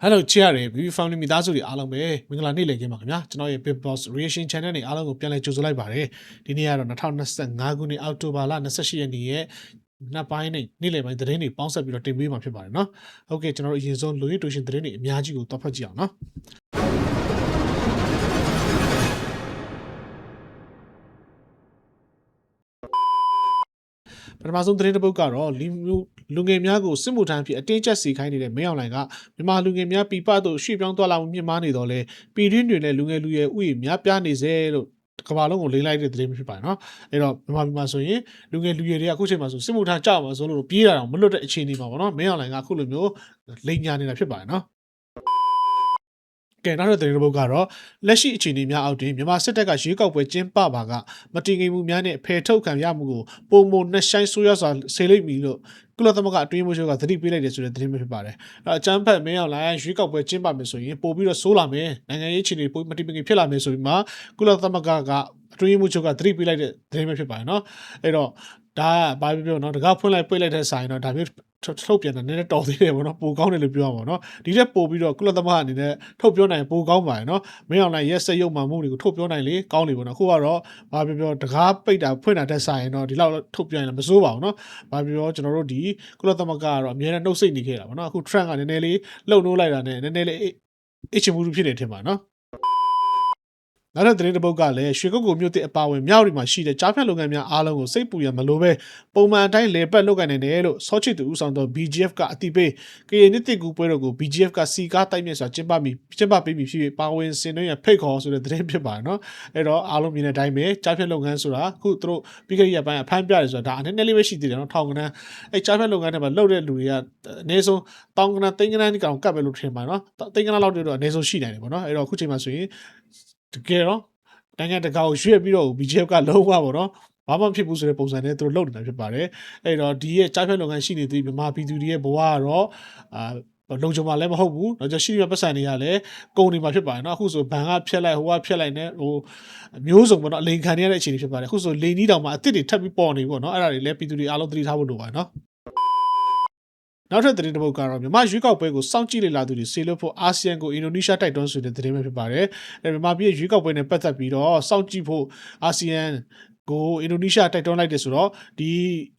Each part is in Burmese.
။အဲ့လိုချစ်ရတယ် BB Family မိသားစုတွေအားလုံးပဲမင်္ဂလာနေ့လည်ခင်းပါခင်ဗျာ။ကျွန်တော်ရဲ့ Big Boss Reaction Channel နဲ့အားလုံးကိုပြန်လည်ကြိုဆိုလိုက်ပါရစေ။ဒီနေ့ကတော့2025ခုနှစ်အောက်တိုဘာလ28ရက်နေ့ရဲ့နောက်ပိုင်းနဲ့နေ့လယ်ပိုင်းသတင်းတွေပေါင်းဆက်ပြီးတော့တင်ပေးမှာဖြစ်ပါတယ်နော်။ဟုတ်ကဲ့ကျွန်တော်တို့အရင်ဆုံးလူရေးတူရှင်သတင်းတွေအများကြီးကိုတော့ဖတ်ကြည့်အောင်နော်။ ပထမဆုံးသတင်းတစ်ပုဒ်ကတော့လူမျိုးလူငယ်များကိုစစ်မှုထမ်းဖြစ်အတင်းကျပ်စီခိုင်းနေတဲ့မင်းအောင်လှိုင်ကမြန်မာလူငယ်များပြပတို့ရွှေ့ပြောင်းသွားလာမှုမြင့်မားနေတော့လဲပြည်တွင်းတွင်လည်းလူငယ်လူရွယ်ဥယျာဉ်များပြားနေစေလို့ကမ္ဘာလုံးကိုလိမ့်လိုက်တဲ့သတင်းဖြစ်ပါတယ်နော်အဲ့တော့မြန်မာပြည်မှာဆိုရင်လူငယ်လူရွယ်တွေကအခုချိန်မှာဆိုစစ်မှုထမ်းကြောက်မှာဆိုလို့ပြေးတာတော့မလွတ်တဲ့အခြေအနေမှာပေါ့နော်မင်းအောင်လှိုင်ကအခုလိုမျိုးလိန်ညာနေတာဖြစ်ပါတယ်နော် ကဲနောက်တဲ့သတင်းတစ်ပုဒ်ကတော့လက်ရှိအခြေအနေများအောက်တွင်မြန်မာစစ်တပ်ကရွေးကောက်ပွဲကျင်းပပါကမတင်ငိမ်မှုများနဲ့ဖယ်ထုတ်ခံရမှုကိုပုံမနှက်ဆိုင်ဆိုးရစွာဆေလိမ့်မီလို့ကုလသမဂ္ဂအတွင်းမှုချုပ်ကသတိပေးလိုက်တယ်ဆိုတဲ့သတင်းပဲဖြစ်ပါတယ်။အဲအချမ်းဖက်မင်းအောင်လိုင်းရွေးကောက်ပွဲကျင်းပမယ်ဆိုရင်ပို့ပြီးတော့ဆိုးလာမယ်။နိုင်ငံရေးအခြေအနေပိုမတင်ငိမ်ဖြစ်လာမယ်ဆိုပြီးမှကုလသမဂ္ဂကအတွင်းမှုချုပ်ကသတိပေးလိုက်တဲ့သတင်းပဲဖြစ်ပါတယ်နော်။အဲ့တော့ဒါကဘာပြောပြောနော်တကားဖွင့်လိုက်ပိတ်လိုက်တဲ့ဆိုင်တော့ဒါမျိုး ထုတ်ပြန်တာနည်းနည်းတော်သေးတယ်ပေါ့နော်ပိုကောင်းတယ်လို့ပြောရမှာပေါ့နော်ဒီထက်ပိုပြီးတော့ကုလသမဂ္ဂအနေနဲ့ထုတ်ပြောနိုင်ပိုကောင်းပါတယ်နော်မင်းအောင်လိုင်းရက်စက်ရုပ်မှမှုတွေကိုထုတ်ပြောနိုင်လေကောင်းလေပေါ့နော်အခုကတော့ဘာပြောပြောတကားပိတ်တာဖွင့်တာတက်ဆိုင်တော့ဒီလောက်ထုတ်ပြန်ရင်မစိုးပါဘူးနော်ဘာပြောပြောကျွန်တော်တို့ဒီကုလသမဂ္ဂကတော့အများနဲ့နှုတ်ဆက်နေခဲ့တာပေါ့နော်အခု trend ကနည်းနည်းလေးလှုပ်နှိုးလိုက်တာနဲ့နည်းနည်းလေးအချမှုဖြစ်နေထင်ပါနော် နောက်တဲ့သတင်းတစ်ပုဒ်ကလည်းရွှေကုတ်ကိုမြို့တစ်အပါဝင်မြောက်ရီမှာရှိတဲ့ကြားဖြတ်လုပ်ငန်းများအားလုံးကိုစိတ်ပူရမလို့ပဲပုံမှန်အတိုင်းလေပတ်လုပ်ကိုင်နေတယ်လို့စောချစ်သူဦးဆောင်သော BGF ကအတိပေးကရင်နှစ်တစ်ကူပွဲတော်ကို BGF ကစီကားတိုက်မြက်စွာကျင်းပပြီးကျင်းပပေးပြီးဖြစ်ပြီးပါဝင်စင်တွေရဖိတ်ခေါ်ဆိုတဲ့သတင်းဖြစ်ပါတယ်နော်အဲ့တော့အားလုံးမြင်တဲ့အတိုင်းပဲကြားဖြတ်လုပ်ငန်းဆိုတာအခုသူတို့ပြီးခဲ့တဲ့ရက်ပိုင်းအဖမ်းပြတယ်ဆိုတာဒါအနေနဲ့လေးပဲရှိသေးတယ်နော်ထောင်ကနန်းအဲ့ကြားဖြတ်လုပ်ငန်းတွေမှာလုပ်တဲ့လူတွေကအနည်းဆုံးတောင်းကနန်းသိန်းကနန်းဒီကောင်ကတ်ပဲလို့ထင်ပါနော်သိန်းကနန်းလောက်တော့အနည်းဆုံးရှိနိုင်တယ်ပေါ့နော်အဲ့တော့အခုချိန်မှာဆိုရင် တကယ်တော့နိုင်ငံတကာကိုရွှေ့ပြီးတော့ BJF ကလုံးဝပေါ့နော်ဘာမှဖြစ်ဘူးဆိုတဲ့ပုံစံနဲ့သူတို့လုပ်နေတာဖြစ်ပါတယ်အဲ့တော့ဒီရဲ့ကြားဖြတ်လုပ်ငန်းရှိနေသေးမြန်မာပြည်သူတွေရဲ့ဘဝကတော့အာလုံခြုံမှာလည်းမဟုတ်ဘူး။တော့ကျရှိရပတ်စံတွေကလည်းကုန်နေမှာဖြစ်ပါတယ်နော်။အခုဆိုဘန်ကဖြက်လိုက်ဟိုကဖြက်လိုက်နဲ့ဟိုမျိုးစုံပေါ့နော်အလိန်ခံရတဲ့အခြေအနေဖြစ်ပါတယ်။အခုဆိုလိန်ကြီးတောင်မှအစ်စ်တွေထပ်ပြီးပေါ်နေပေါ့နော်။အဲ့ဒါတွေလည်းပြည်သူတွေအားလုံးသတိထားဖို့လိုပါတယ်နော်။ နောက်ထပ်သတင်းတစ်ပုဒ်ကတော့မြန်မာရွေးကောက်ပွဲကိုစောင့်ကြည့်လေလာသူတွေဆေလွတ်ဖို့အာဆီယံကိုအင်ဒိုနီးရှားတိုက်တွန်းဆိုတဲ့သတင်းပဲဖြစ်ပါတယ်။အဲမြန်မာပြည်ရွေးကောက်ပွဲနဲ့ပတ်သက်ပြီးတော့စောင့်ကြည့်ဖို့အာဆီယံ ကိုအင်ဒိုနီးရှားတိုက်တွန်းလိုက်တယ်ဆိုတော့ဒီ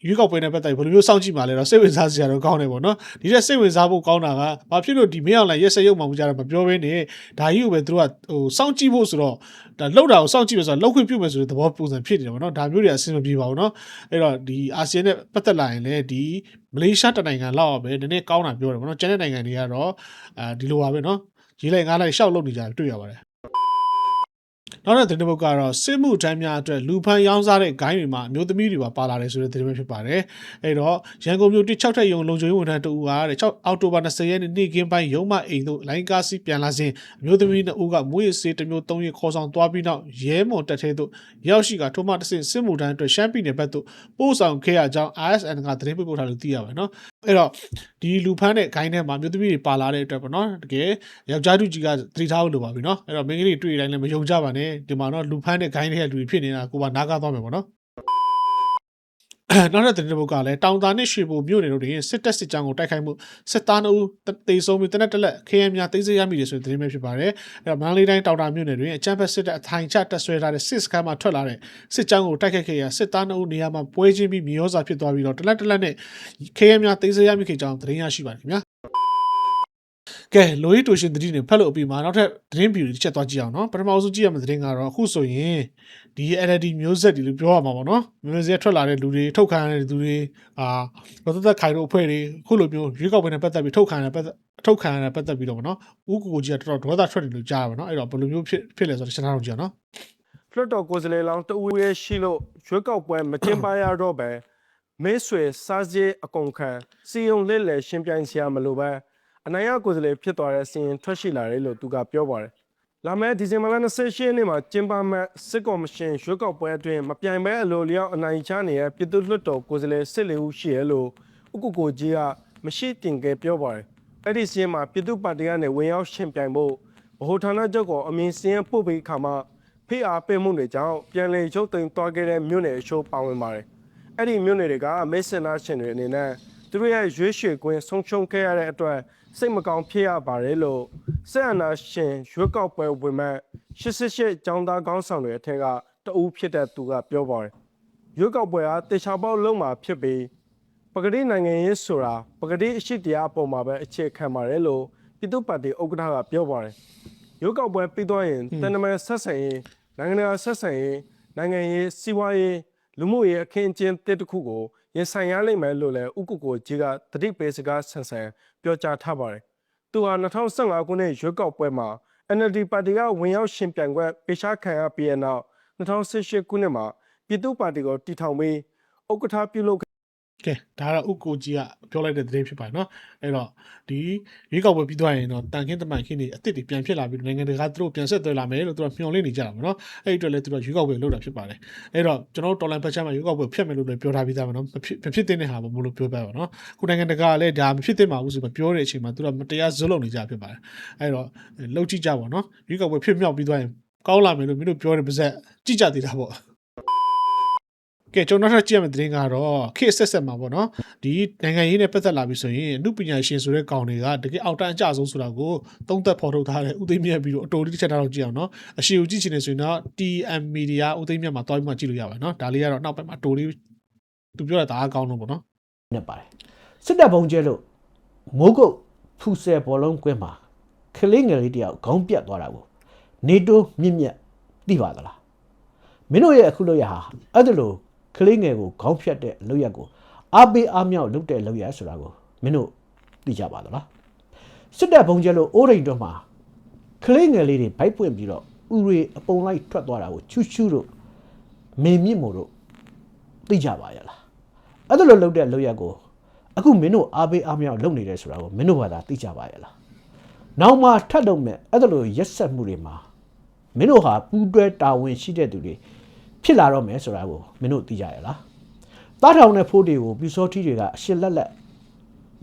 ရွေးကောက်ပွဲနဲ့ပတ်သက်ပြီးဘယ်လိုမျိုးစောင့်ကြည့်မှာလဲတော့စိတ်ဝင်စားစရာတော့ကောင်းတယ်ပေါ့နော်ဒီတဲ့စိတ်ဝင်စားဖို့ကောင်းတာကဘာဖြစ်လို့ဒီမင်းအောင်လိုက်ရက်စက်ရုပ်မှမကြတော့မပြောဘဲနဲ့ဒါကြီးကိုပဲသူတို့ကဟိုစောင့်ကြည့်ဖို့ဆိုတော့ဒါလောက်တာကိုစောင့်ကြည့်လို့ဆိုတော့လောက်ခွင့်ပြုမယ်ဆိုတဲ့သဘောပုံစံဖြစ်နေတယ်ပေါ့နော်ဒါမျိုးတွေအဆင်မပြေပါဘူးနော်အဲ့တော့ဒီအာဆီယံနဲ့ပတ်သက်လာရင်လည်းဒီမလေးရှားတနိုင်ငံလောက်ပဲနည်းနည်းကောင်းတာပြောတယ်ပေါ့နော်ကျန်တဲ့နိုင်ငံတွေကတော့အဲဒီလိုပါပဲနော်ရေးလိုက်ငားလိုက်ရှောက်လုပ်နေကြတယ်တွေ့ရပါတယ် နောက်တဲ့သတင်းတစ်ပုဒ်ကတော့စစ်မှုထမ်းများအတွက်လူဖန်ရောင်းစားတဲ့ဂိုင်းတွေမှာအမျိုးသမီးတွေပါပါလာတယ်ဆိုတဲ့သတင်းပဲဖြစ်ပါတယ်။အဲတော့ရန်ကုန်မြို့တစ်6ထက်ရုံလုံခြုံရေးဝန်ထမ်းတူကတဲ့6အောက်တိုဘာ20ရက်နေ့နေ့ကင်းပိုင်းရုံးမအိမ်တို့လိုင်းကားစီးပြန်လာစဉ်အမျိုးသမီးနှစ်ဦးကမွေးစေးတစ်မျိုး၃ရက်ခေါ်ဆောင်သွားပြီးနောက်ရဲမွန်တက်ထဲသို့ရောက်ရှိကထိုမှတစ်ဆင့်စစ်မှုထမ်းအတွက်ရှမ်းပြည်နယ်ဘက်သို့ပို့ဆောင်ခဲ့ရကြောင်း RSN ကသတင်းပေးပို့ထားလို့သိရပါတယ်နော်။ အဲ့တော့ဒီလူဖမ်းတဲ့ဂိုင်းထဲမှာအမျိုးသမီးတွေပါလာတဲ့အတွက်ပေါ့နော်တကယ်ယောက်ျားသူကြီးကသတိထားဖို့လိုပါပြီနော်။အဲ့တော့မင်းကလေးတွေ့တိုင်းလည်းမယုံကြပါနဲ့ဒီမှာတော့လူဖမ်းတဲ့ဂိုင်းတွေကလူတွေဖြစ်နေတာကိုကနားကားသွားမယ်ပေါ့နော် နောက်တဲ့တင်တဲ့ဘုတ်ကလည်းတောင်တာနဲ့ရွှေဘိုမြို့နယ်တို့တွင်စစ်တပ်စစ်ကြောင်းကိုတိုက်ခိုက်မှုစစ်သားနှုတ်တေဆုံးပြီးတနက်တလက်ခရမ်းများသိမ်းဆည်းရမိတယ်ဆိုတဲ့သတင်းပဲဖြစ်ပါတယ်။အဲတော့မန္တလေးတိုင်းတောင်တာမြို့နယ်တွင်အကြမ်းဖက်စစ်တပ်အထိုင်ချတပ်ဆွဲထားတဲ့စစ်စခန်းမှာထွက်လာတဲ့စစ်ကြောင်းကိုတိုက်ခိုက်ခဲ့ရာစစ်သားနှုတ်နေရာမှာပွဲချင်းပြီးမြေရောစာဖြစ်သွားပြီးတော့တလက်တလက်နဲ့ခရမ်းများသိမ်းဆည်းရမိခဲ့ကြောင်းသတင်းရရှိပါတယ်ခင်ဗျာ။ ကဲလိုရီတူရှင်သတင်းတွေဖတ်လို့အပြီးမှာနောက်ထပ်သတင်းဗီဒီယိုတစ်ချက်သွားကြည့်အောင်နော်ပထမဆုံးကြည့်ရမယ့်သတင်းကတော့အခုဆိုရင်ဒီ LD မျိုးဆက်တွေလို့ပြောရမှာပေါ့နော်မျိုးဆက်ထွက်လာတဲ့လူတွေထုတ်ခံရတဲ့လူတွေအာဘာသက်သက်ခိုင်တို့အဖွဲ့တွေအခုလိုမျိုးရွေးကောက်ပွဲနဲ့ပတ်သက်ပြီးထုတ်ခံရတဲ့ပတ်သက်ထုတ်ခံရတဲ့ပတ်သက်ပြီးတော့ပေါ့နော်ဦးကိုကိုကြီးကတော်တော်ဒေါသထွက်တယ်လို့ကြားရပါတော့အဲ့တော့ဘယ်လိုမျိုးဖြစ်ဖြစ်လဲဆိုတော့ကျွန်တော်တို့ကြည့်အောင်နော်ဖလွတ်တော်ကိုယ်စားလှယ်လောင်းတဦးရဲ့ရှိလို့ရွေးကောက်ပွဲမကျင်းပရတော့ပဲမဲဆွယ်စားစည်းအကုန်ခံစီယုံလက်လေရှင်းပြိုင်စရာမလိုပဲ အနိုင်ရကိုယ်စားလှယ်ဖြစ်သွားတဲ့စီရင်ထွက်ရှိလာတယ်လို့သူကပြောပါတယ်။လာမယ့်ဒီဇင်ဘာလ28ရက်နေ့မှာကျင်းပမယ့်စစ်ကော်မရှင်ရွေးကောက်ပွဲအတွင်းမပြိုင်ပဲအလိုလျောက်အနိုင်ချနေတဲ့ပြည်သူ့လွှတ်တော်ကိုယ်စားလှယ်စစ်လေဦးရှိရလို့ဥက္ကုကိုကြီးကမရှိတင်ကဲပြောပါတယ်။အဲ့ဒီစီရင်မှာပြည်သူ့ပါတီကနေဝင်ရောက်ရှင်ပြိုင်ဖို့ဗဟိုဌာနချုပ်ကအမင်းစင်းပို့ပြီးခါမှာဖိအားပေးမှုတွေကြောင့်ပြန်လည်ချုပ်တင်သွားခဲ့တဲ့မြို့နယ်အချို့ပါဝင်ပါတယ်။အဲ့ဒီမြို့နယ်တွေကမိတ်ဆန္ဒရှင်တွေအနေနဲ့သူတို့ရဲ့ရွေးချယ်ခွင့်ဆုံးရှုံးခဲ့ရတဲ့အတွက် စိတ်မကောင်းဖြစ်ရပါတယ်လို့ဆက်အနာရှင်ရွေးကောက်ပွဲဝင်မဲ့88ကျောင်းသားကောင်းဆောင်တွေအထက်ကတအူးဖြစ်တဲ့သူကပြောပါတယ်ရွေးကောက်ပွဲဟာတေချာပေါက်လုံးမှာဖြစ်ပြီးပကတိနိုင်ငံရေးဆိုတာပကတိအရှိတရားအပေါ်မှာပဲအခြေခံပါတယ်လို့ပြည်သူ့ပါတီဥက္ကဋ္ဌကပြောပါတယ်ရွေးကောက်ပွဲပြီးသွားရင်တန်တမန်ဆက်ဆံရေးနိုင်ငံတကာဆက်ဆံရေးနိုင်ငံရေးစီးပွားရေးလူမှုရေးအခင်းအကျင်းတစ်တစ်ခုကို ရင်ဆိုင်ရလိမ့်မယ်လို့လည်းဥက္ကုကိုကြီးကတတိပေးစကားဆန်ဆန်ပြောကြားထားပါတယ်။သူဟာ2015ခုနှစ်ရွေးကောက်ပွဲမှာ NLD ပါတီကဝင်ရောက်ရှင်ပြိုင်ခွင့်ပေးရှားခံရပြီးတဲ့နောက်2018ခုနှစ်မှာပြည်သူ့ပါတီကိုတည်ထောင်ပြီးဥက္ကဋ္ဌပြုလုပ် ကဲဒါကတော့ဥက္ကိုကြီးကပြောလိုက်တဲ့သတင်းဖြစ်ပါတယ်เนาะအဲ့တော့ဒီရွေးကောက်ပွဲပြီးသွားရင်တော့တန်ခင်းတမန်ခင်းတွေအစ်စ်တွေပြန်ဖြစ်လာပြီးတော့နိုင်ငံတကာသူတို့ပြန်ဆက်သွယ်လာမယ်လို့သူတို့မျှော်လင့်နေကြတာပါเนาะအဲ့ဒီအတွက်လည်းသူတို့ရွေးကောက်ပွဲလုပ်တာဖြစ်ပါတယ်အဲ့တော့ကျွန်တော်တို့တော်လိုင်းဖက်ချမ်းမှာရွေးကောက်ပွဲဖျက်မယ်လို့လည်းပြောထားပြီးသားပါเนาะမဖြစ်မဖြစ်တဲ့ဟာမလို့ပြောပြပါเนาะခုနိုင်ငံတကာကလည်းဒါမဖြစ်သင့်ပါဘူးဆိုပြီးပြောတဲ့အချိန်မှာသူတို့မတရားဇွတ်လုပ်နေကြဖြစ်ပါတယ်အဲ့တော့လှုပ်ကြည့်ကြပါเนาะရွေးကောက်ပွဲဖြစ်မြောက်ပြီးသွားရင်ကောင်းလာမယ်လို့မင်းတို့ပြောတဲ့ပါဇက်ကြည့်ကြသေးတာပေါ့ ကဲကျွန်တော်တို့ကြည့်ရမယ့်သတင်းကတော့ခေတ်ဆက်ဆက်မှာပေါ့နော်ဒီနိုင်ငံရေးနဲ့ပတ်သက်လာပြီဆိုရင်အမှုပညာရှင်ဆိုတဲ့ကောင်တွေကတကယ်အောက်တန်းအကျဆုံးဆိုတာကိုသုံးသက်ဖော်ထုတ်ထားတဲ့ဥသိမ်းမြတ်ပြီးတော့အတော်လေးတစ်ချက်တော့ကြည့်အောင်နော်အရှိကိုကြည့်ချင်နေဆိုရင်တော့ TM Media ဥသိမ်းမြတ်မှာတွားပြီးမှကြည့်လို့ရပါတယ်နော်ဒါလေးကတော့နောက်ပိုင်းမှာအတော်လေးသူပြောတာဒါအကောင်းတော့ပေါ့နော်နဲ့ပါတယ်စစ်တပ်ဘုံကျဲလို့မိုးကုတ်ဖူဆယ်ဘောလုံးကွင်းမှာကလေးငယ်လေးတယောက်ခေါင်းပြတ်သွားတာကိုနေတိုးမြင့်မြတ်သိပါသလားမင်းတို့ရဲ့အခုလို့ရဟာအဲ့ဒါလို့ ကလေးငယ်ကိုခေါင်းဖြတ်တဲ့လောက်ရက်ကိုအားပေးအားမြောက်လုပ်တဲ့လောက်ရက်ဆိုတာကိုမင်းတို့သိကြပါသလားစစ်တပ်ဘုံကျဲလို့အိုးရိန်တော့မှာကလေးငယ်လေးတွေဗိုက်ပွင့်ပြီးတော့ဥရေအပုံလိုက်ထွက်သွားတာကိုချူးချူးတို့မေမြင့်မို့တို့သိကြပါရဲ့လားအဲ့ဒါလိုလုပ်တဲ့လုပ်ရက်ကိုအခုမင်းတို့အားပေးအားမြောက်လုပ်နေတယ်ဆိုတာကိုမင်းတို့ဘာသာသိကြပါရဲ့လားနောက်မှထပ်တော့မဲ့အဲ့ဒါလိုရက်ဆက်မှုတွေမှာမင်းတို့ဟာပူးတွဲတာဝန်ရှိတဲ့သူတွေ ဖြစ်လာတော့မယ်ဆိုတာကိုမင်းတို့သိကြရဲ့လားတားထောင်တဲ့ဖိုးတွေကိုပြူစောထီးတွေကအရှစ်လက်လက်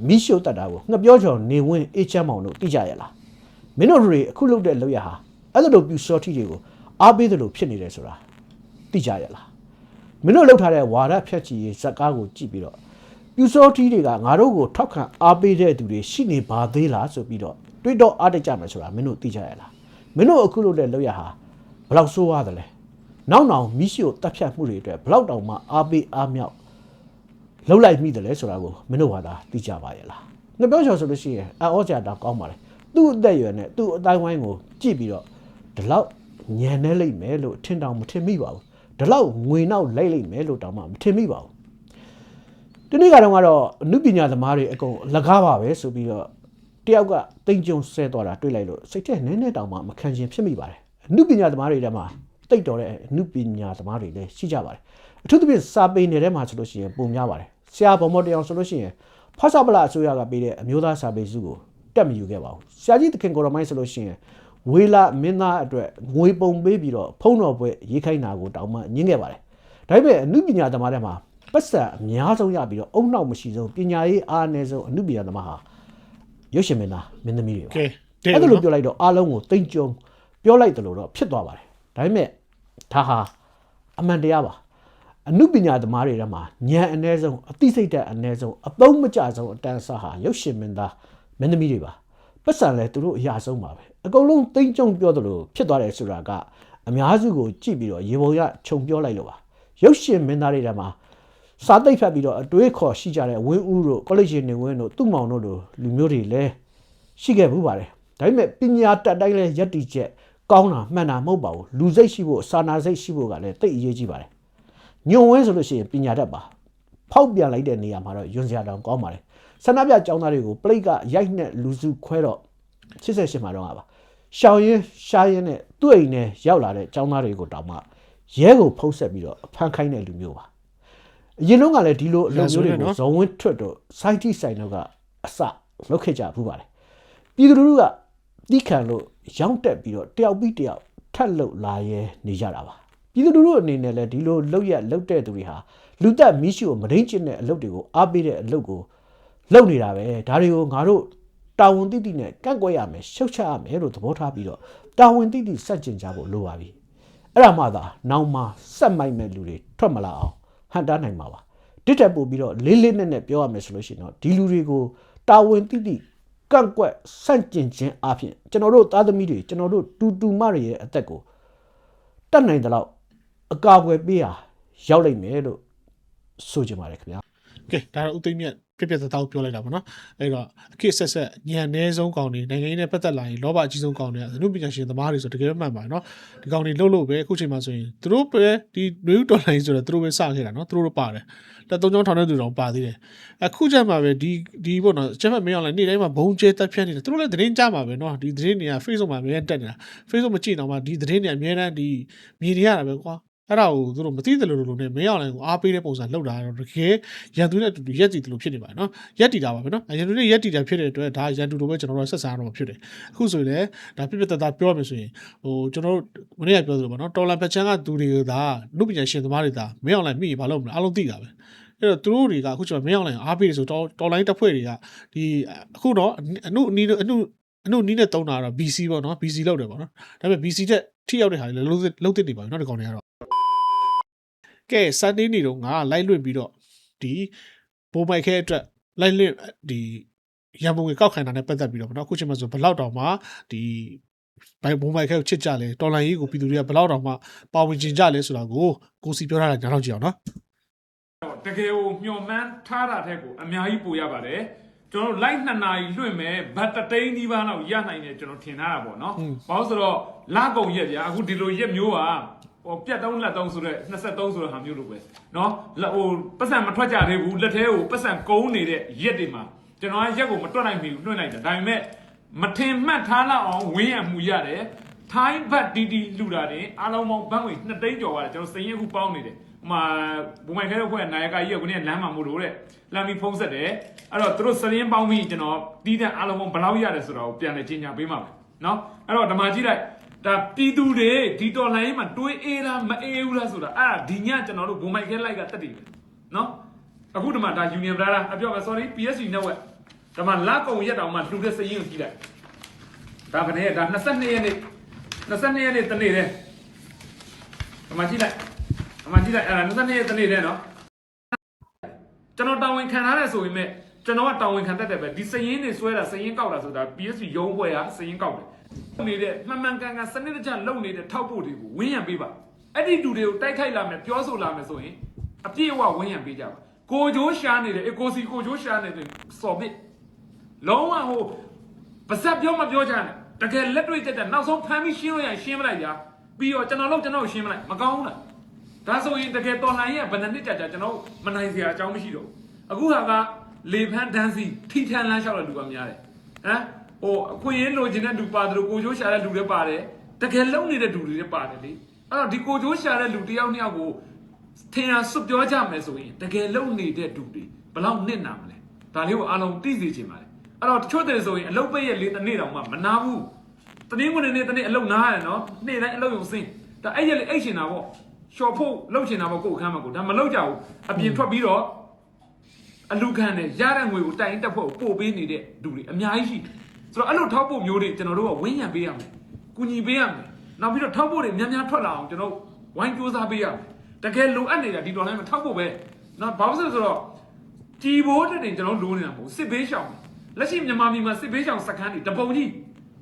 မိရှုတတ်တာကိုငှက်ပြောချော်နေဝင်အေးချမ်းမောင်တို့သိကြရဲ့လားမင်းတို့တွေအခုလုပ်တဲ့လုပ်ရက်ဟာအဲ့ဒါလိုပြူစောထီးတွေကိုအားပေးတယ်လို့ဖြစ်နေတယ်ဆိုတာသိကြရဲ့လားမင်းတို့လှုပ်ထားတဲ့ဝါဒဖြတ်ချီရေးဇက်ကားကိုကြည့်ပြီးတော့ပြူစောတီးတွေကငါတို့ကိုထောက်ခံအားပေးတဲ့သူတွေရှိနေပါသေးလားဆိုပြီးတော့တွေးတော့အားတကြမယ်ဆိုတာမင်းတို့သိကြရလားမင်းတို့အခုလုပ်တဲ့လုပ်ရဟာဘယ်လောက်ဆိုးရတယ်လဲ နောက်နောက်မိရှိကိုတက်ဖြတ်မှုတွေအတွက်ဘယ်လောက်တောင်မှအားပေးအားမြောက်လှုပ်လိုက်မိတယ်လဲဆိုတာကိုမင်းတို့ဘာသာသိကြပါရဲ့လားငါပြောချော်ဆိုလို့ရှိရင်အော်ကြတာကောင်းပါလေသူ့အသက်အရွယ်နဲ့သူ့အတိုင်းဝိုင်းကိုကြည့်ပြီးတော့ဒီလောက်ညံနေလိမ့်မယ်လို့ထင်တောင်မထင်မိပါဘူးဒီလောက်ငွေနောက်လိုက်လိမ့်မယ်လို့တောင်မှမထင်မိပါဘူးဒီနေ့ကတော့ကတော့အနုပညာသမားတွေအကုန်လကားပါပဲဆိုပြီးတော့တယောက်ကတိမ်ကြုံဆဲသွားတာတွေ့လိုက်လို့စိတ်ထဲနည်းနည်းတောင်မှမခံချင်ဖြစ်မိပါတယ်အနုပညာသမားတွေထဲမှာ တိတ်တော်တဲ့အနုပညာသမားတွေလည်းရှိကြပါတယ်အထူးသဖြင့်စာပေနယ်ထဲမှာဆိုလို့ရှိရင်ပုံများပါတယ်ဆရာဘော်မော်တယောင်ဆိုလို့ရှိရင်ဖဆပလအစိုးရကပေးတဲ့အမျိုးသားစာပေစုကိုတက်မယူခဲ့ပါဘူးဆရာကြီးသခင်ကိုရမိုင်းဆိုလို့ရှိရင်ဝေလာမင်းသားအတွက်ငွေပုံပေးပြီးတော့ဖုံးတော်ပွဲရေးခိုင်းတာကိုတောင်မှညင်းခဲ့ပါတယ်ဒါပေမဲ့အနုပညာသမားတွေမှာပတ်စံအများဆုံးရပြီးတော့အုံနောက်မရှိဆုံးပညာရေးအားအနည်းဆုံးအနုပညာသမားဟာရုပ်ရှင်မင်းသားမင်းသမီးတွေပါကဲတဲ့အဲ့ဒါနော်လိုပြောလိုက်တော့အားလုံးကိုတိမ်ကြုံပြောလိုက်တယ်လို့တော့ဖြစ်သွားပါတယ်ဒါပေမဲ့ ဒါဟာအမှန်တရားပါအနုပညာသမားတွေထဲမှာဉာဏ်အ ਨੇ ဆုံးအသိစိတ်ဓာတ်အ ਨੇ ဆုံးအသုံးမကျဆုံးအတန်းစားဟာရုပ်ရှင်မင်းသားမင်းသမီးတွေပါပတ်စံလဲသူတို့အရာဆုံးပါပဲအကုန်လုံးတိမ်ကြုံပြောသလိုဖြစ်သွားတယ်ဆိုတာကအများစုကိုကြည့်ပြီးတော့ရေပုံရခြုံပြောလိုက်လို့ပါရုပ်ရှင်မင်းသားတွေထဲမှာစားသိပ်ဖတ်ပြီးတော့အတွေးခေါ်ရှိကြတဲ့ဝင်းဦးတို့ကောလိပ်ရှင်နေဝင်းတို့သူ့မောင်တို့လိုလူမျိုးတွေလည်းရှိခဲ့ဘူးပါတယ်ဒါပေမဲ့ပညာတတ်တိုင်းလဲယက်တီချက် ကောင်းတာမှန်တာမဟုတ်ပါဘူးလူစိတ်ရှိဖို့စာနာစိတ်ရှိဖို့ကလည်းတိတ်အရေးကြီးပါတယ်ညွန်ဝင်းဆိုလို့ရှိရင်ပညာတတ်ပါဖောက်ပြန်လိုက်တဲ့နေရာမှာတော့ယွန်စရာတောင်ကောင်းပါတယ်ဆန္ဒပြចောင်းသားတွေကိုပလိတ်ကရိုက်နဲ့လူစုခွဲတော့88မှာတော့ကပါရှောင်းရင်ရှားရင်နဲ့သူ့အိမ်နဲ့ရောက်လာတဲ့ចောင်းသားတွေကိုတောင်မှရဲကိုဖုံးဆက်ပြီးတော့အဖမ်းခိုင်းတဲ့လူမျိုးပါအရင်တော့ကလည်းဒီလိုအလုပ်မျိုးတွေကိုဇော်ဝင်းထွတ်တော့စိုက်တိဆိုင်တော့ကအစလုပ်ခဲ့ကြဘူးပါတယ်ပြည်သူလူထုကတိခံလို့ ရောင်းတက်ပြီးတော့တယောက်ပြီးတယောက်ထက်လုတ်လာရဲနေကြတာပါပြည်သူလူထုအနေနဲ့လည်းဒီလိုလှုပ်ရက်လှုပ်တဲ့သူတွေဟာလူသက်မီးရှိကိုမရင်းကျင်တဲ့အလုပ်တွေကိုအားပေးတဲ့အလုပ်ကိုလုပ်နေတာပဲဒါတွေကိုငါတို့တာဝန်တိတိနဲ့ကန့်ကွက်ရမယ်ရှုတ်ချရမယ်လို့သဘောထားပြီးတော့တာဝန်တိတိစက်ကျင်ကြဖို့လိုပါပြီအဲ့ဒါမှသာနောက်မှစက်မိုက်မဲ့လူတွေထွက်မလာအောင်ဟန်တားနိုင်မှာပါတစ်တက်ပို့ပြီးတော့လေးလေးနက်နက်ပြောရမယ်ဆိုလို့ရှိရင်တော့ဒီလူတွေကိုတာဝန်တိတိ ကန့်ကွက်ဆန့်ကျင်ခြင်းအပြင်ကျွန်တော်တို့သားသမီးတွေကျွန်တော်တို့တူတူမတွေရဲ့အသက်ကိုတတ်နိုင်တဲ့လောက်အကာအကွယ်ပေးရရောက်လိမ့်မယ်လို့ဆိုချင်ပါတယ်ခင်ဗျာကဲဒါတော့ဦးသိမ်းမြတ် ပြပြသက်သားကိုပြောလိုက်တာပေါ့နော်အဲ့တော့အခေတ်ဆက်ဆက်ညံနေဆုံးကောင်တွေနိုင်ငံရေးနဲ့ပတ်သက်လာရင်လောဘအကြီးဆုံးကောင်တွေအမှုပညာရှင်သမားတွေဆိုတကယ်မှန်ပါတယ်နော်ဒီကောင်တွေလှုပ်လို့ပဲအခုချိန်မှာဆိုရင်သူတို့ပဲဒီနွေဦးတော်လိုင်းဆိုတော့သူတို့ပဲစခဲ့တာနော်သူတို့ပါတယ်တက်သုံးချောင်းထောင်တဲ့သူတော်ပါသေးတယ်အခုချိန်မှာပဲဒီဒီပေါ့နော်ချက်မှတ်မင်းအောင်လည်းနေ့တိုင်းမှာဘုံကျဲတက်ဖြတ်နေတာသူတို့လည်းသတင်းကြမှာပဲနော်ဒီသတင်းတွေက Facebook မှာအများတက်နေတာ Facebook မကြည့်တော့မှဒီသတင်းတွေအများတန်းဒီမြင်နေရတာပဲကွာ အဲ့ဒါကိုသူတို့မသိတယ်လို့လို့နဲ့မင်းအောင်လိုင်းကိုအားပေးတဲ့ပုံစံလောက်တာတော့တကယ်ရန်သူနဲ့အတူတူရက်တည်တယ်လို့ဖြစ်နေပါတယ်နော်ရက်တည်တာပါပဲနော်ရန်သူနဲ့ရက်တည်တာဖြစ်တဲ့အတွက်ဒါရန်သူတို့ပဲကျွန်တော်တို့ဆက်ဆံတော့ဖြစ်တယ်အခုဆိုရင်လည်းဒါပြပြတသားပြောရမယ်ဆိုရင်ဟိုကျွန်တော်တို့မနေ့ကပြောသလိုပါနော်တော်လန်ဖက်ချန်ကသူတွေကဒါလူပညာရှင်သမားတွေဒါမင်းအောင်လိုင်းမိရင်ဘာလုပ်မလဲအလုံးသိတာပဲအဲ့တော့သူတို့တွေကအခုကျွန်တော်မင်းအောင်လိုင်းအားပေးတယ်ဆိုတော့တော်လိုင်းတပ်ဖွဲ့တွေကဒီအခုတော့အနုအနည်းအနုအနုနီးနဲ့တုံးတာတော့ BC ပေါ့နော် BC လောက်တယ်ပေါ့နော်ဒါပေမဲ့ BC တက်ထိရောက်တဲ့ဟာလည်းလုံးလုံးသိနေပါဘူးနော်ဒီကောင်တွေကတော့ ကဲ Sunday နေ့တော့ငါလိုက်လွင့်ပြီးတော့ဒီဘိုးမိုက်ခဲအတွက်လိုက်လွင့်ဒီရန်ပုံငွေကောက်ခံတာနဲ့ပတ်သက်ပြီးတော့เนาะအခုချိန်မှာဆိုဘလောက်တောင်မှဒီဘိုင်ဘိုးမိုက်ခဲကိုချစ်ကြလဲတော်လိုင်းရေးကိုပြည်သူတွေကဘလောက်တောင်မှပါဝင်ကျင်ကြလဲဆိုတာကိုကိုစီပြောထားတာညားတော့ကြည့်အောင်เนาะ တော့တကယ်ကိုမျှော်မှန်းထားတာတဲ့ကိုအများကြီးပိုရပါတယ်ကျွန်တော်တို့ live နှစ်နာရီလွှင့်မယ်ဘတ်တသိန်းဒီပါးလောက်ရနိုင်တယ်ကျွန်တော်ထင်ထားတာပေါ့နော်ဘာလို့ဆိုတော့လကုံရက်ဗျာအခုဒီလိုရက်မျိုးပါ ဟိုပြတ်တုံးလက်တုံးဆိုတော့23ဆိုတဲ့ဟာမျိုးလိုပဲနော်လက်ဟိုပတ်စံမထွက်ကြသေးဘူးလက်ထဲကိုပတ်စံကုန်းနေတဲ့ရက်တွေမှာကျွန်တော်ကရက်ကိုမတွက်နိုင်ပြီလွှင့်လိုက်တာဒါပေမဲ့မထင်မှတ်ထားလောက်အောင်ဝင်းရမှုရတယ်ထိုင်းဘတ်တီတီလူတာတင်အားလုံးပေါင်းဘန်းငွေ2သိန်းကျော်ပါတယ်ကျွန်တော်စရင်ခုပေါင်းနေတယ် ဟိုမှာဘုံမိုင်ခဲတဲ့ဖွဲ့နာယကကြီးကခုနေ့လမ်းမှာမို့လို့တဲ့လမ်းပြီးဖုံးဆက်တယ်အဲ့တော့သူတို့စရင်းပေါင်းပြီးကျွန်တော်တီးတဲ့အားလုံးဘယ်လောက်ရတယ်ဆိုတော့ပြန်လေချင်းညာပေးမှာပဲเนาะအဲ့တော့ဓမ္မကြီးလိုက် ဒါပြည်သူတွေဒီတော်လှန်ရေးမှာတွေးအေးလားမအေးဘူးလားဆိုတာအဲ့ဒါဒီညကျွန်တော်တို့ဂုံမိုက်ခဲလိုက်ကတက်တည်နော်အခုဒီမှာဒါ Union Brother အပြောပဲ sorry PSC network ဒါမှလကုံရက်တောင်မှလှူတဲ့စရင်ကိုကြည့်လိုက်ဒါကနေဒါ22ရက်နေ့22ရက်နေ့တနေ့တဲ့ဒါမှကြည့်လိုက်ဒါမှကြည့်လိုက်အဲ့ဒါ22ရက်တနေ့တဲ့နော်ကျွန်တော်တာဝန်ခံထားတယ်ဆိုရင်မဲ့ကျွန်တော်ကတာဝန်ခံတတ်တယ်ပဲဒီစရင်တွေဆွဲတာစရင်ကောက်တာဆိုတာ PSC ရုံးဖွဲ့တာစရင်ကောက်တယ် နေတဲ့မှန်မှန်ကန်ကန်စနစ်တကျလုံနေတဲ့ထောက်ဖို့တွေကိုဝင်းရံပေးပါအဲ့ဒီတူတွေကိုတိုက်ခိုက်လာမယ်ပြောဆိုလာမယ်ဆိုရင်အပြည့်အဝဝင်းရံပေးကြပါကိုဂျိုးရှာနေတယ်အကိုစီကိုဂျိုးရှာနေတယ်စော်ပစ်လုံးဝဟိုပါစက်ပြောမပြောချင်တကယ်လက်တွေ့တက်တဲ့နောက်ဆုံးဖမ်းပြီးရှင်းလို့ရရင်ရှင်းမလိုက်ကြာပြီးတော့ကျွန်တော်တို့ကျွန်တော်ရှင်းမလိုက်မကောင်းဘူးလားဒါဆိုရင်တကယ်တော်လှန်ရေးကဘယ်နှစ်နှစ်ကြာကြာကျွန်တော်မနိုင်စရာအကြောင်းမရှိတော့ဘူးအခုဟာကလေဖန်းဒန်းစီထိထန်လန်းလျှောက်တဲ့လူကများတယ်ဟမ် ဟိုအခွင့်အရေးလိုချင်တဲ့လူပါတယ်လို့ကိုချိုးရှာတဲ့လူတွေပါတယ်တကယ်လုံနေတဲ့လူတွေလည်းပါတယ်လေအဲ့တော့ဒီကိုချိုးရှာတဲ့လူတယောက်နှစ်ယောက်ကိုထင်ရစွတ်ပြောကြမယ်ဆိုရင်တကယ်လုံနေတဲ့လူတွေဘယ်လောက်နစ်နာမလဲဒါလေးကိုအားလုံးသိစေချင်ပါတယ်အဲ့တော့တချို့တွေဆိုရင်အလုတ်ပိတ်ရဲ့လေးတစ်နေ့တောင်မှမနာဘူးတနင်္ဂနွေနေ့တစ်နေ့အလုတ်နားရတယ်နော်နေ့တိုင်းအလုတ်ရုံစင်းဒါအဲ့ရက်လေးအိတ်ရှင်တာပေါ့ရှော့ဖို့လှုပ်ချင်တာပေါ့ကိုယ်အခန်းမှာကိုဒါမလှုပ်ကြဘူးအပြင်ထွက်ပြီးတော့အလူခံနဲ့ရတဲ့ငွေကိုတိုင်တက်ဖို့ပို့ပေးနေတဲ့လူတွေအများကြီးရှိတယ် ဆိုတော့အဲ့လိုထောက်ဖို့မျိုးတွေကျွန်တော်တို့ကဝင်းရံပေးရမယ်ကူညီပေးရမယ်နောက်ပြီးတော့ထောက်ဖို့တွေများများထွက်လာအောင်ကျွန်တော်ဝိုင်းကြိုးစားပေးရမယ်တကယ်လိုအပ်နေတာဒီဒေါ်လာမှာထောက်ဖို့ပဲနော်ဘာလို့လဲဆိုတော့ကြည်ဘိုးတဲ့တင်ကျွန်တော်လိုနေတာမဟုတ်စစ်ဘေးရှောင်လက်ရှိမြန်မာပြည်မှာစစ်ဘေးရှောင်စခန်းတွေတပုံကြီး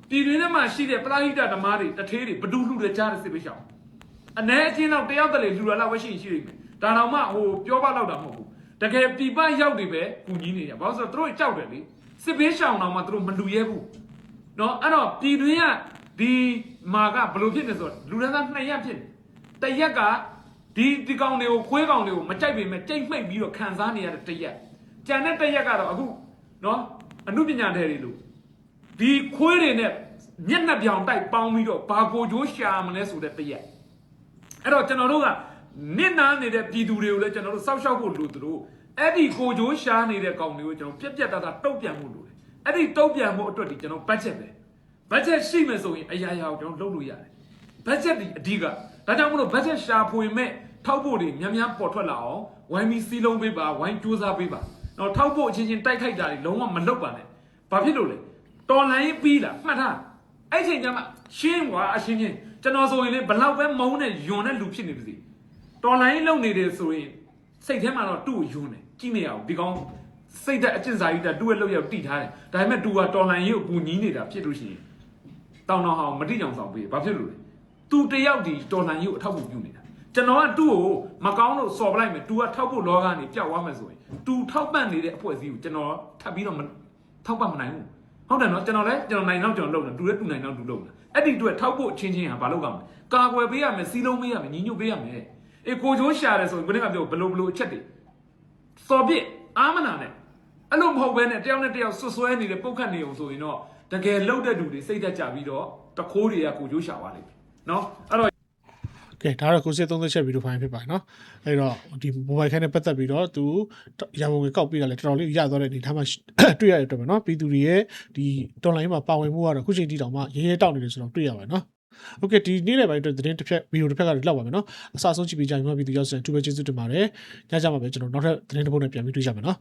ပြည်တွင်းထဲမှာရှိတဲ့ပလာဟိတဓမ္မတွေတထေးတွေဘဒူလူတွေကြားတဲ့စစ်ဘေးရှောင်အ ਨੇ အချင်းတော့တယောက်တလေလူရလောက်ပဲရှိရင်ရှိနေမယ်ဒါတော့မှဟိုပြောပါတော့တာမဟုတ်ဘူးတကယ်ပြပရောက်နေပဲကူညီနေရဘာလို့ဆိုတော့သူတို့ကြောက်တယ်လေ စစ်ဘေးရှောင်တော့မှသူတို့မလူရဲဘူးเนาะအဲ့တော့ပြည်တွင်းကဒီမာကဘယ်လိုဖြစ်နေဆိုတော့လူရသားနှစ်ရက်ဖြစ်နေတရက်ကဒီဒီကောင်တွေကိုခွေးကောင်တွေကိုမကြိုက်ပေမဲ့ကြိတ်မှိတ်ပြီးတော့ခံစားနေရတဲ့တရက်ကြံတဲ့တရက်ကတော့အခုเนาะအမှုပညာတဲ့တွေလို့ဒီခွေးတွေနဲ့မျက်နှာပြောင်တိုက်ပေါင်းပြီးတော့ဘာကိုကြိုးရှာမလဲဆိုတဲ့တရက် အဲ့တော့ကျွန်တော်တို့ကနစ်နာနေတဲ့ပြည်သူတွေကိုလည်းကျွန်တော်တို့စောက်ရှောက်ဖို့လိုသလို အဲ့ဒီကိုကြိုးရှားနေတဲ့ကောင်တွေကိုကျွန်တော်ပြက်ပြက်သားသားတုတ်ပြန်ဖို့လိုတယ်အဲ့ဒီတုတ်ပြန်ဖို့အတွက်ဒီကျွန်တော်ဘတ်ဂျက်ပဲဘတ်ဂျက်ရှိမယ်ဆိုရင်အရာရာကိုကျွန်တော်လုပ်လို့ရတယ်ဘတ်ဂျက်ဒီအဓိကဒါကြောင့်မလို့ဘတ်ဂျက်ရှာဖွေမဲ့ထောက်ဖို့တွေများများပေါ်ထွက်လာအောင်ဝိုင်းပြီးစီးလုံးပေးပါဝိုင်းကြိုးစားပေးပါတော့ထောက်ဖို့အချင်းချင်းတိုက်ခိုက်တာတွေလုံးဝမလုပ်ပါနဲ့ဘာဖြစ်လို့လဲတော်လိုင်းပြီးတာမှတ်ထားအဲ့ချိန်ကျမှရှင်းကွာအရှင်းချင်းကျွန်တော်ဆိုရင်လေဘလောက်ပဲမုန်းနဲ့ယွန်တဲ့လူဖြစ်နေပါစေတော်လိုင်းလုံနေတယ်ဆိုရင်စိတ်ထဲမှာတော့သူ့ကိုယွန်တယ် ကြည့်နေရအောင်ဒီကောင်စိတ်ဓာတ်အကျင့်စာရိတ္တတူရဲ့လောက်ရောက်တိထားတယ်ဒါပေမဲ့တူကတော်လှန်ရေးကိုပူညီးနေတာဖြစ်လို့ရှိရင်တောင်းတော်ဟောင်းမတိကြောင်ဆောင်ပေးဘာဖြစ်လို့လဲသူတယောက်ဒီတော်လှန်ရေးကိုအထောက်အကူပြုနေတာကျွန်တော်ကတူ့ကိုမကောင်းလို့စော်ပလိုက်မယ်တူကထောက်ဖို့လောကနေပျောက်သွားမယ်ဆိုရင်တူထောက်ပံ့နေတဲ့အဖွဲ့အစည်းကိုကျွန်တော်ထပ်ပြီးတော့မထောက်ပံ့မနိုင်ဘူးဟုတ်တယ်နော်ကျွန်တော်လည်းကျွန်တော်နိုင်တော့ကျွန်တော်လုပ်တယ်တူလည်းတူနိုင်တော့တူလုပ်တယ်အဲ့ဒီအတွက်ထောက်ဖို့ချင်းချင်းဟာဘာလုပ်ကြမလဲကာကွယ်ပေးရမယ်စီးလုံးပေးရမယ်ညီညွတ်ပေးရမယ်အေးကိုချိုးရှာတယ်ဆိုရင်ဘယ်နဲ့ကပြောဘလို့ဘလို့အချက်တွေ စော်ပြစ်အာမနာနဲ့အဲ့လိုမဟုတ်ဘဲနဲ့တယောက်နဲ့တယောက်ဆွဆွဲနေတဲ့ပုတ်ခတ်နေအောင်ဆိုရင်တော့တကယ်လှုပ်တဲ့သူတွေစိတ်သက်ကြပြီးတော့တခိုးတွေကကိုကျိုးရှာသွားလိမ့်မယ်နော်အဲ့တော့ကဲဒါတော့ကိုစစ်သုံးသက်ချက်ဗီဒီယိုဖိုင်ဖြစ်ပါတယ်နော်အဲ့တော့ဒီ mobile ခိုင်းနဲ့ပတ်သက်ပြီးတော့သူရန်ကုန်ကိုကောက်ပြီးတာလဲတော်တော်လေးရသွားတဲ့အနေထားမှာတွေ့ရတဲ့အတွက်ပဲနော်ပြည်သူတွေရဲ့ဒီ online မှာပါဝင်မှုကတော့ခုချိန်ထိတောင်မှရဲရဲတောက်နေတယ်ဆိုတော့တွေ့ရပါတယ်နော် โอเคဒီနေ့လည်းပိုင်းအတွက်သတင်းတစ်ဖြတ်ဗီဒီယိုတစ်ဖြတ်ကတော့လောက်ပါမယ်နော်အစားဆုံးကြည့်ပေးကြရင်မြန်မာပြည်သူရောက်စံတူပဲကျေးဇူးတင်ပါတယ်ညကြမှာပဲကျွန်တော်နောက်ထပ်သတင်းတစ်ပုဒ်နဲ့ပြန်ပြီးတွေ့ကြမယ်နော်